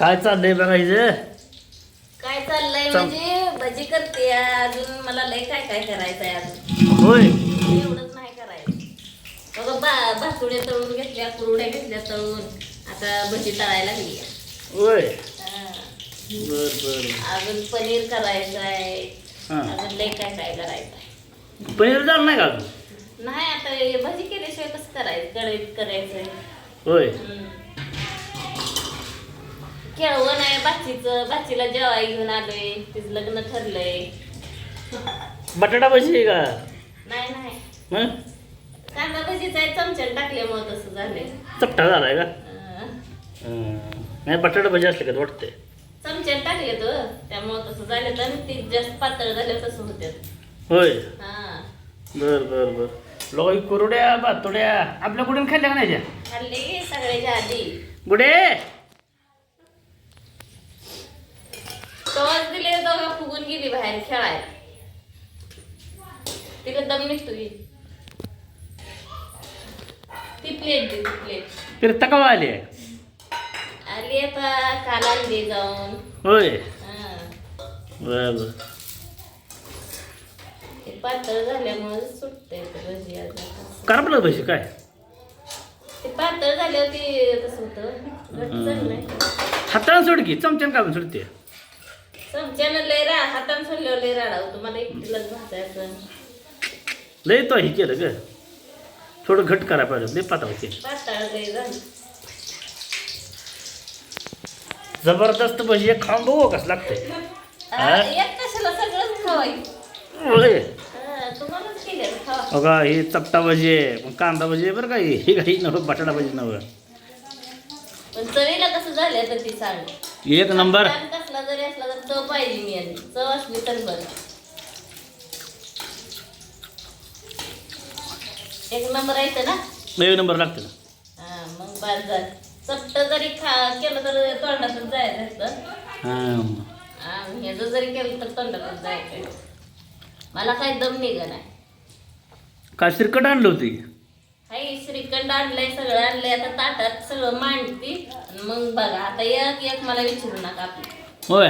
काय चाललंय बघायचं काय चाललंय म्हणजे? भजी करते अजून. मला लय काय काय करायचंय अजून. होय. एवढंच नाही करायचं. बघा बा भातुड्या तळून घेतल्या कुरड्या घेतल्या तळून. आता भजी तळायला लागली होय. बर बर. अजून पनीर करायचं आहे हा. अजून लय काय काय करायचं आहे पनीर झालं नाही का अजून? नाही आता हे भजी केल्याशिवाय कसं करायचं? कढईत करायचंय. होय. खेळवं नाही बाचीचं बाचीला जेवाय घेऊन आलोय तिचं लग्न ठरलंय. बटाटा भजी आहे का? नाही नाही. हं? कांदा भजीचा आहे चमच्याने टाकल्यामुळे तसं झालंय. चपटा झालाय का? अं, हं. नाही बटाटा भजी असले का वाटतंय? चमच्याने टाकले तो त्यामुळे तसं झालं तर ती जास्त पातळ झालं तसं होते होय? हा. बर बर बर. लोक कुरड्या बातोड्या. आपल्या कुठून खाल्ल्या का नाही त्या? खाल्ले सगळ्याच्या आधी. गुडे कवाच दिले दोघा फुगून गेली बाहेर खेळायला. तिला दम निघतो ती प्लेट दे ती प्लेट फिरता का आली आली आता काल आणली जाऊन. होय. हा. बर बर. ते पातळ झाल्यामुळे सुटतंय ते भजी आता करपलं भजी काय? ते पातळ झाल्यावर ते तसं होतं. हाताने सोड की चमच्यानं काढून सोडते चमच्यानं लय रा हातानं सोडल्यावर लय राडा होतो मला एकटीलाच भाजायचं. लय तो हे केलं ग. थोडं घट करा पाहिजे लय पातळ केलं. पातळ लय झालं. जबरदस्त भजी कसं लागतंय. आ, एक कशाला सगळंच खवायचं होय. हा, तुम्हालाच केलं खावा. बघा हे चपटा भजी आहे मग कांदा भजी आहे बरं का हे. हे काही नव्हतं बटाटा भजी नव्हतं पण चवीला कसं झालं तर ती सांग एक नंबर. छान कसला जरी असला चव पाहिजे मी आधी चव असली तर बरं. एक नंबर आहे ना? एक नंबर लागतं ना. हा मग बाद झालं. चपट जरी खा केलं तर तोंडातच जायचं असतं. हां. ह्याचं जरी केलं तर तोंडातच जायचं. मला काही दम निघ नाही काय श्रीकट आणलं होती हाय श्रीखंड आणलंय सगळं आणलंय. आता ताटात सगळं मांडती. आणि मग बघा आता एक एक मला विचारू नका आपली. होय.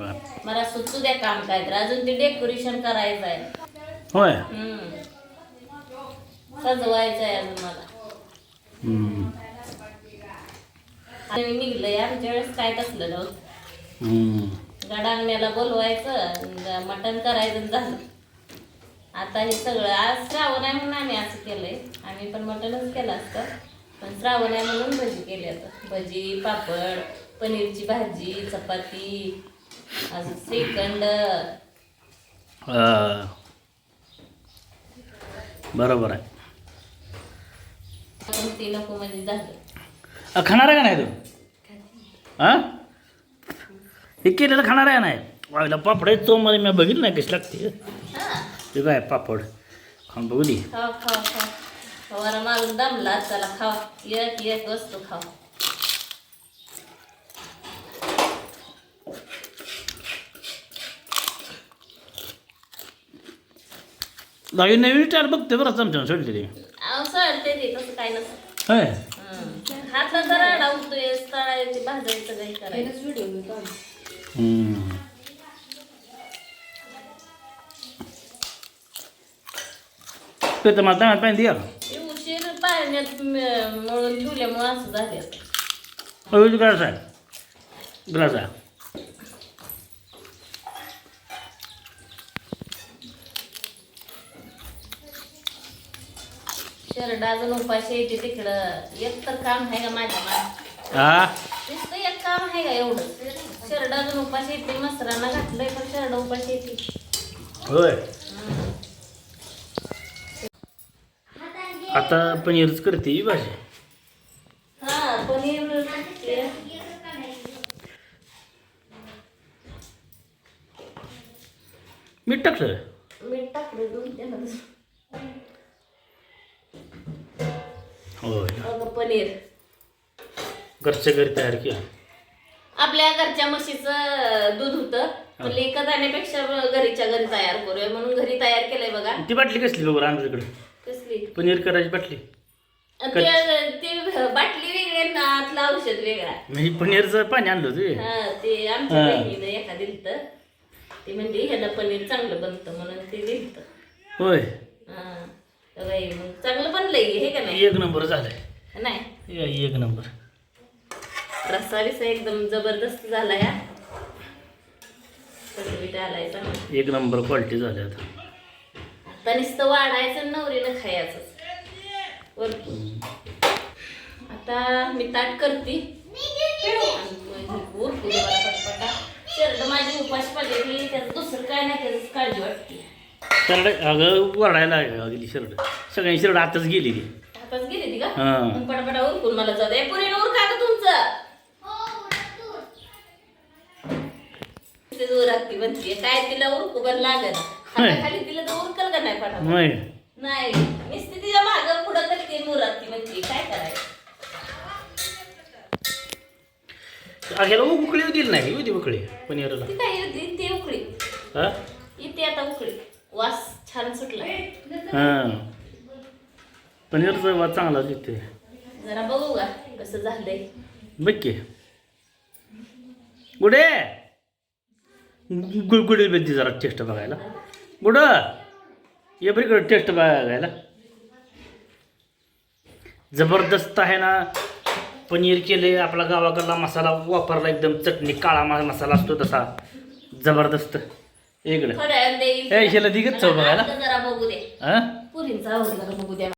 बर. मला सुचू द्या काम काय तर अजून ते डेकोरेशन करायचं आहे. होय? हम्म. सजवायचं आहे अजून मला. हम्म. आणि निघलंय. आमच्या वेळेस काय कसलं नव्हतं. हम्म. गडांगण्याला बोलवायचं आणि मटण करायचं आणि झालं. आता हे सगळं आज श्रावण आहे म्हणून आम्ही असं केलंय. आम्ही पण मटणच केलं असतं. पण श्रावण आहे म्हणून भजी केली आता. भजी पापड पनीरची भाजी चपाती अजून श्रीखंड हा. बरोबर आहे. पण ते नको म्हणजे झालं अ, खाणार आहे का नाही तू? हा? हे केलेलं खाणार आहे का नाही? वाईला पापड आहे तो मध्ये मी बघितलं नाही कशी लागते. हा. ते काय पापड. खाऊन बघू दे. खावा खावा खावा फवारा मारून दमला चला खावा एक एक वस्तू खावा जागी नवीन स्टाईल बघते बरं चमच्यानं सोडलेली अहो सळते ते तसं काय नसतं. होय? हं. हातला तळायचे भाजायचं काही करायचं हम्म. ते तर मला दाण्यात पाणी द्या ते उशीर पाण्यात म- मळून ठेवल्यामुळे असं झाले अजून ग्लास आहे ग्लास आहे. शरड अजून उपाशी येते तिकडं. एक तर काम आहे का माझ्या हा नुसतं एक काम आहे का एवढं? शरड अजून उपाशी येते मसरांना घातलंय पण शरड उपाशी येते होय. आता पनीरच करते ही भाजी. हा पनीर मीठ टाकलं? मीठ टाकलं दोन होय. पनीर. घरच्या घरी तयार केलं. आपल्या घरच्या म्हशीचं दूध होतं. पण विकत आणण्यापेक्षा घरीच्या घरी तयार करूया. म्हणून घरी तयार केलंय बघा. ती बाटली कसली बघ रांगकडे कसली? पनीर करायची बाटली. ते ते बाटली वेगळी ना आतलं औषध वेगळं. म्हणजे पनीरचं पाणी आणलं हा ते आमच्या. बहिणीनं एका दिलत. ती म्हणली ह्याला पनीर चांगलं बनतं म्हणून ते दिलत. होय. बाई मग चांगलं बनलंय की, हे का नाही? एक नंबर झालंय. नाही? ए- एक नंबर. रस्सा बिसा एकदम जबरदस्त झाला या. पटवीट आलाय चांगला एक नंबर क्वालिटी झाली आता. आता नुसतं वाढायचं आणि नवरीनं खायचं. वरतून आता मी ताट करते. शर्ट माझी उपाशी पडलेली त्याचं दुसरं काय नाही त्याच काळजी वाटते. शर्ट अगं वरडायला गेली शर्ट. सगळ्यांनी शर्ट आताच गेली ती हाताच गेली ती का? हा. मग पटापटा उरकून मला जाऊ दे. पुरीनं उरका का तुमचं? ते म्हणते काय तिला उरकू लागत खाली तिला तर उरकल का नाही पटापट नाही. नुसती तिच्या मागं पुढं करते मुरात ती म्हणते काय करायचं? अगेला उकळी दिली नाही? होती उकळी पनीरला. ती काय येते ती उकळी. हा? येते आता उकळी. वास छान सुटला. हां. पनीरचा वाद चांगला दिसते जरा बघू का कसं झालंय. बघ की. गुडे! गु- गुडे बेदी जरा टेस्ट बघायला. गुड! ये बरी इकडे टेस्ट बघायला. जबरदस्त आहे ना. पनीर केले आपला गावाकडला मसाला वापरला एकदम. चटणी काळा मसाला असतो तसा. जबरदस्त. इकडे. थोड्या वेळाने देईल ए, हिला दिगत चव बघायला? आता जरा बघू दे. हां? पुरींचा आवडला का बघू द्या